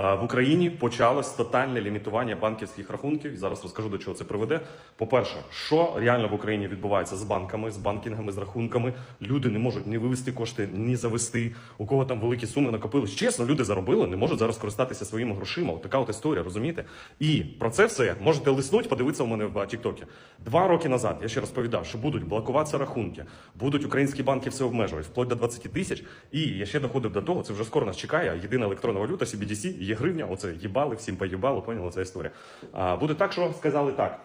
В Україні почалось тотальне лімітування банківських рахунків. Зараз розкажу до чого це приведе. По-перше, що реально в Україні відбувається з банками, з банкінгами, з рахунками. Люди не можуть ні вивести кошти, ні завести. У кого там великі суми накопились. Чесно, люди заробили, не можуть зараз користатися своїми грошима. От така от історія, розумієте? І про це все можете лиснуть, подивитися у мене в Тіктокі. Два роки назад я ще розповідав, що будуть блокуватися рахунки, будуть українські банки все обмежувати, вплоть до 20 тисяч. І я ще доходив до того, це вже скоро нас чекає. Єдина електронна валюта CBDC, є гривня. Оце їбали, всім поїбало, поняли ця історія. А буде так, що сказали так.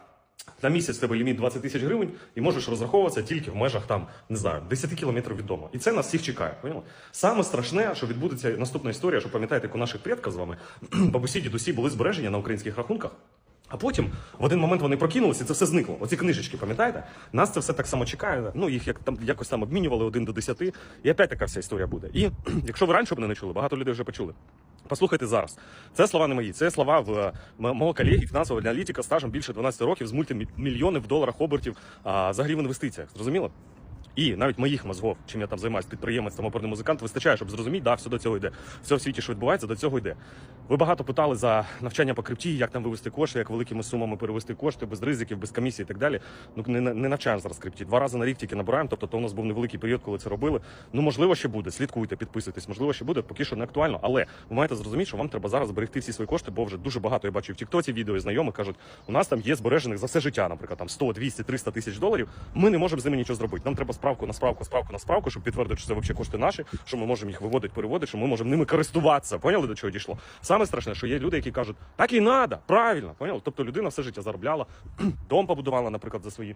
На місяць тебе ліміт 20 тисяч гривень, і можеш розраховуватися тільки в межах там, не знаю, 10 кілометрів від дому. І це нас всіх чекає. Поняли? Саме страшне, що відбудеться наступна історія, що пам'ятаєте, як у наших предків з вами бабусі, дідусі були збережені на українських рахунках. А потім в один момент вони прокинулися, і це все зникло. Оці книжечки, пам'ятаєте? Нас це все так само чекає. Ну їх як там якось там обмінювали один до десяти. І опять така вся історія буде. І якщо ви раніше б не чули, багато людей вже почули. Послухайте зараз. Це слова не мої. Це слова в е, мого колеги, фінансового аналітика стажем більше 12 років з мультимільйонів в доларах обертів а, взагалі в інвестиціях. Зрозуміло? І навіть моїх мозгов, чим я там займаюся, підприємець, там оперний музикант, вистачає, щоб зрозуміти, да, все до цього йде. Все в світі, що відбувається, до цього йде. Ви багато питали за навчання по крипті, як там вивести кошти, як великими сумами перевести кошти, без ризиків, без комісії і так далі. Ну не, не навчаємо зараз крипті. Два рази на рік тільки набираємо. Тобто то у нас був невеликий період, коли це робили. Ну можливо, ще буде. Слідкуйте, підписуйтесь. Можливо, ще буде, поки що не актуально. Але ви маєте зрозуміти, що вам треба зараз зберегти всі свої кошти, бо вже дуже багато я бачу в Тіктоці відео і знайомих кажуть, у нас там є збережених за все життя, наприклад, там 100, 200, 300 тисяч доларів. Ми не можемо з ними нічого зробити. Нам треба справку на справку, справку на справку, щоб підтвердити, що це взагалі кошти наші, що ми можемо їх виводити, переводити, що ми можемо ними користуватися. Поняли до чого дійшло? Саме страшне, що є люди, які кажуть, так і треба, правильно, Понял? Тобто людина все життя заробляла, дом побудувала, наприклад, за свої.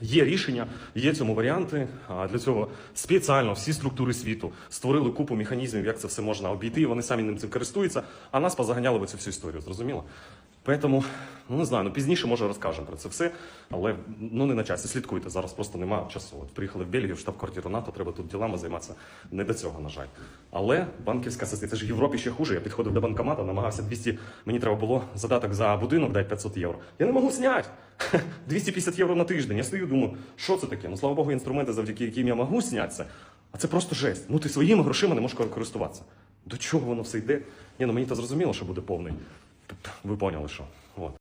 Є рішення, є цьому варіанти. А для цього спеціально всі структури світу створили купу механізмів, як це все можна обійти. Вони самі ним цим користуються, а нас позаганяли в цю всю історію. Зрозуміло? Тому, ну не знаю, ну пізніше може розкажемо про це все, але ну не на часі. Слідкуйте. Зараз просто немає часу. От приїхали в Бельгію, в штаб-квартиру НАТО, треба тут ділами займатися. Не до цього, на жаль. Але банківська система, це ж в Європі ще хуже. Я підходив до банкомата, намагався 200, мені треба було задаток за будинок дати 500 євро. Я не можу зняти. 250 євро на тиждень. Я стою, думаю, що це таке? Ну слава Богу, інструменти, завдяки яким я можу знятися. А це просто жесть. Ну ти своїми грошима не можеш користуватися. До чого воно все йде? Ні, ну мені то зрозуміло, що буде повний. Ви поняли, що. От.